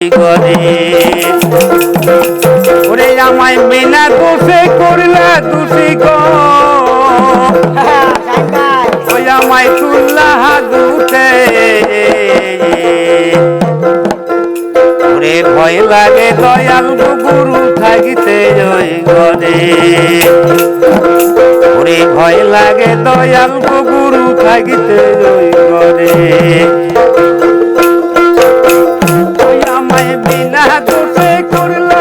করে। আমায় মেনা কোষে করলা তুষি ওই আমায় তুল্লা দুটে ওরে ভয় লাগে দয়াল গুরু থাকিতে জয় ঘরে। ওরে ভয় লাগে দয়াল গুরু থাকিতে জয় ঘরে।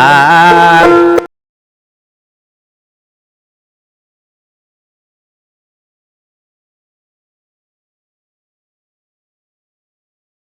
Ah.